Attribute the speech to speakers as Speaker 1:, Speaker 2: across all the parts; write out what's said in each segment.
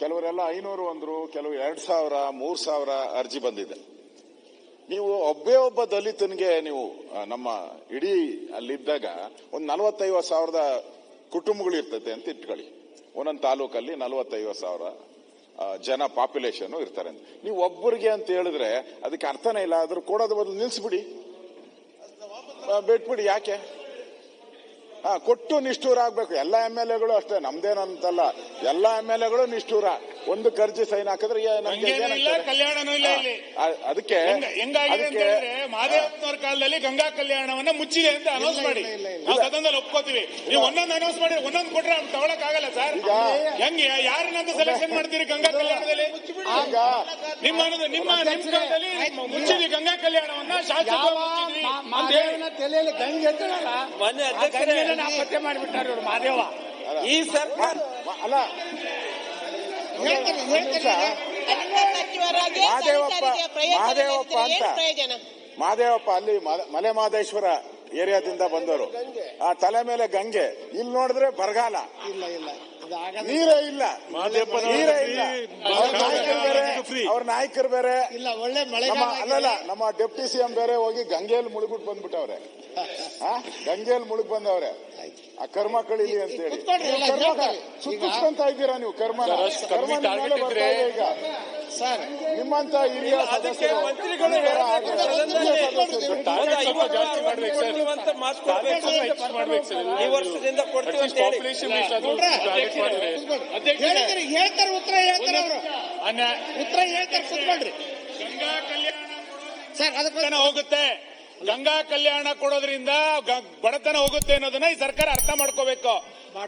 Speaker 1: ಕೆಲವರೆಲ್ಲ ಐನೂರು ಅಂದ್ರು, ಕೆಲವು ಎರಡ್ ಸಾವಿರ, ಮೂರ್ ಸಾವಿರ ಅರ್ಜಿ ಬಂದಿದೆ. ನೀವು ಒಬ್ಬೇ ಒಬ್ಬ ದಲಿತನಿಗೆ ನೀವು ನಮ್ಮ ಇಡೀ ಅಲ್ಲಿದ್ದಾಗ ಒಂದು ನಲವತ್ತೈವತ್ತು ಸಾವಿರದ ಕುಟುಂಬಗಳು ಇರ್ತದೆ ಅಂತ ಇಟ್ಕೊಳ್ಳಿ. ಒಂದೊಂದು ತಾಲೂಕಲ್ಲಿ ನಲವತ್ತೈವತ್ತು ಸಾವಿರ ಜನ ಪಾಪ್ಯುಲೇಷನ್ ಇರ್ತಾರೆ ಅಂತ. ನೀವು ಒಬ್ಬರಿಗೆ ಅಂತ ಹೇಳಿದ್ರೆ ಅದಕ್ಕೆ ಅರ್ಥನೇ ಇಲ್ಲ, ಆದ್ರೂ ಕೊಡೋದು ಬದಲು ನಿಲ್ಲಿಸ್ಬಿಡಿ ಬಿಟ್ಬಿಡಿ, ಯಾಕೆ? ಕೊಟ್ಟು ನಿಷ್ಠೂರ ಆಗ್ಬೇಕು ಎಲ್ಲ ಎಂ ಎಲ್ ಎಗಳು ಅಷ್ಟೇ ನಮ್ದೇನಂತಲ್ಲ. ಎಲ್ಲ ಎಂ ಎಲ್ ಎಗಳು ನಿಷ್ಠೂರ. ಒಂದು ಕರ್ಜಿ ಸೈನ್ ಹಾಕಿದ್ರೆ?
Speaker 2: ಕಲ್ಯಾಣನೂ ಇಲ್ಲ ಇಲ್ಲಿ.
Speaker 1: ಅದಕ್ಕೆ
Speaker 2: ಹೆಂಗ- ಹೆಂಗಾಗಿದೆ ಅಂತ ಹೇಳಿದ್ರೆ ಕಾಲದಲ್ಲಿ ಗಂಗಾ ಕಲ್ಯಾಣವನ್ನ ಮುಚ್ಚಿದೆ ಅಂತ ಅನೌನ್ಸ್ ಮಾಡಿ. ನಾವು ಸದನದಲ್ಲಿ ಒಪ್ಕೋತೀವಿ. ನೀವು ಒಂದೊಂದು ಅನೌನ್ಸ್ ಮಾಡಿ ಒಂದೊಂದು ಕೊಟ್ರೆ ಅವ್ನು ತಗೊಳಕ್ ಆಗಲ್ಲ ಸರ್ ಹೆಂಗ ಯಾರನ್ನ ಯಾರನ್ನಂತ ಸೆಲೆಕ್ಷನ್ ಮಾಡ್ತೀರಿ ಗಂಗಾ ಕಲ್ಯಾಣದಲ್ಲಿ? ನಿಮ್ಮ ನಿಮ್ಮ ನಿಮ್ಮ ಕಾಲದಲ್ಲಿ ಮುಚ್ಚಿದ್ವಿ ಗಂಗಾ ಕಲ್ಯಾಣವನ್ನ ಶಾಸಕ ಅಂತ
Speaker 3: ತಲೆಯಲ್ಲಿ ಗಂಗೆ
Speaker 4: ಮೊನ್ನೆ
Speaker 3: ಗಂಗೆನ ನಾಪತ್ತೆ ಮಾಡಿಬಿಟ್ಟಾರ ಮಾದೇವ.
Speaker 4: ಈ ಸರ್ಕಾರ
Speaker 1: ಅಲ್ಲ
Speaker 3: ಹೇಳ್ತಾರೆ ಹೇಳ್ತಾರೆ
Speaker 5: ಅರಣ್ಯ ಸಚಿವರಾಗಿ
Speaker 1: ಮಹಾದೇವಪ್ಪ ಅಂತ. ಮಹಾದೇವಪ್ಪ ಅಲ್ಲಿ ಮ- ಮಲೆ ಮಹದೇಶ್ವರ ಏರಿಯಾದಿಂದ ಬಂದವರು. ಆ ತಲೆ ಮೇಲೆ ಗಂಗೆ. ಇಲ್ಲಿ ನೋಡಿದ್ರೆ ಬರಗಾಲ.
Speaker 3: ಇಲ್ಲ ಇಲ್ಲ.
Speaker 1: ನೀರೇ ಇಲ್ಲ. ನೀರೇ ಇಲ್ಲ. ಅವ್ರ ನಾಯಕರು ಬೇರೆ ಅವ್ರ ನಾಯಕರು ಬೇರೆ.
Speaker 3: ಇಲ್ಲ ಒಳ್ಳೆ ಮಳೆ
Speaker 1: ನಮ್ಮ ಅಲ್ಲಲ್ಲ ನಮ್ಮ ಡೆಪ್ಟಿ ಸಿಎಂ ಬೇರೆ ಹೋಗಿ ಗಂಗೆಯಲ್ಲಿ ಮುಳುಗ್ಬಿಟ್ಟು ಬಂದ್ಬಿಟ್ಟವ್ರೆ. ಆ? ಗಂಗೆಯಲ್ಲಿ ಮುಳುಗ್ ಬಂದವ್ರೆ. ಆ ಕರ್ಮ ಕಳೀಲಿ ಅಂತ ಹೇಳಿ. ಸುತ್ತಿಸ್ಕೊಂತ ಇದ್ದೀರಾ ನೀವು ಕರ್ಮ? ಕರ್ಮ ಈಗ.
Speaker 3: ಸರ್
Speaker 1: ನಿಮ್ಮಂತ ಹಿರಿಯ ಸದಸ್ಯರು
Speaker 4: ಮಾತು ಈ ವರ್ಷದಿಂದ ಕೊಡ್ತೀವಿ ಅಂತ ಹೇಳಿ.
Speaker 3: ಹೇಳಿದ್ರೆ ಹೇಳ್ತಾರೆ ಉತ್ತರ ಹೇಳ್ತಾರೆ ಅವರು. ಉತ್ತರ ಹೇಳ್ತಾರೆ ಕುತ್ಕೊಳ್ರಿ.
Speaker 2: ಗಂಗಾ ಕಲ್ಯಾಣ
Speaker 3: ಸರ್ ಅದಕ್ಕೆ
Speaker 2: ಹೋಗುತ್ತೆ. ಗಂಗಾ ಕಲ್ಯಾಣ ಕೊಡೋದ್ರಿಂದ ಬಡತನ ಹೋಗುತ್ತೆ ಅನ್ನೋದನ್ನ ಈ ಸರ್ಕಾರ ಅರ್ಥ ಮಾಡ್ಕೋಬೇಕು.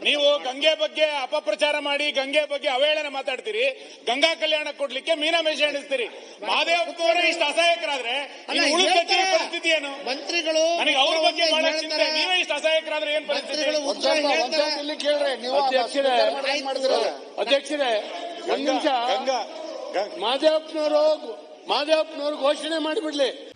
Speaker 2: ನೀವು ಗಂಗೆ ಬಗ್ಗೆ ಅಪಪ್ರಚಾರ ಮಾಡಿ ಗಂಗೆ ಬಗ್ಗೆ ಅವಹೇಳನ ಮಾತಾಡ್ತೀರಿ. ಗಂಗಾ ಕಲ್ಯಾಣ ಕೊಡ್ಲಿಕ್ಕೆ ಮೀನಾಮೇಷ ಎಣಿಸ್ತೀರಿ. ಮಹಾದೇವಪ್ಪನವರೇ ಇಷ್ಟು ಅಸಹಾಯಕರಾದ್ರೆ
Speaker 3: ಅಲ್ಲ,
Speaker 2: ಇನ್ನು ಉಳಿದ ಸಚಿವರ
Speaker 3: ಹೇಳ್ತಾರೆ.
Speaker 2: ಪರಿಸ್ಥಿತಿ ಏನು
Speaker 3: ಮಂತ್ರಿಗಳು
Speaker 2: ನನಗೆ ಅವ್ರ ಬಗ್ಗೆ ಬಹಳ ಚಿಂತೆ
Speaker 3: ಹೇಳ್ತಾರೆ.
Speaker 2: ನೀವೇ ಇಷ್ಟು ಅಸಹಾಯಕರಾದ್ರೆ ಏನ್ ಪರಿಸ್ಥಿತಿ
Speaker 3: ಮಂತ್ರಿಗಳು
Speaker 1: ಒಂದ್
Speaker 3: ಉತ್ತರ
Speaker 1: ಸ್ವಲ್ಪ- ಒಂದ್
Speaker 3: ಹೇಳ್ತಾರೆ
Speaker 1: ಸ್ವಲ್ಪ ಇಲ್ಲಿ ಕೇಳ್ರಿ. ನೀವು
Speaker 6: ಅಧ್ಯಕ್ಷರೇ? ಅಧ್ಯಕ್ಷರೇ ಒಂದ್ ನಿಮಿಷ. ಮಾದೇವಪ್ಪನವರು ಮಾದೇವಪ್ಪನವರು ಘೋಷಣೆ ಮಾಡಿಬಿಡ್ಲಿ.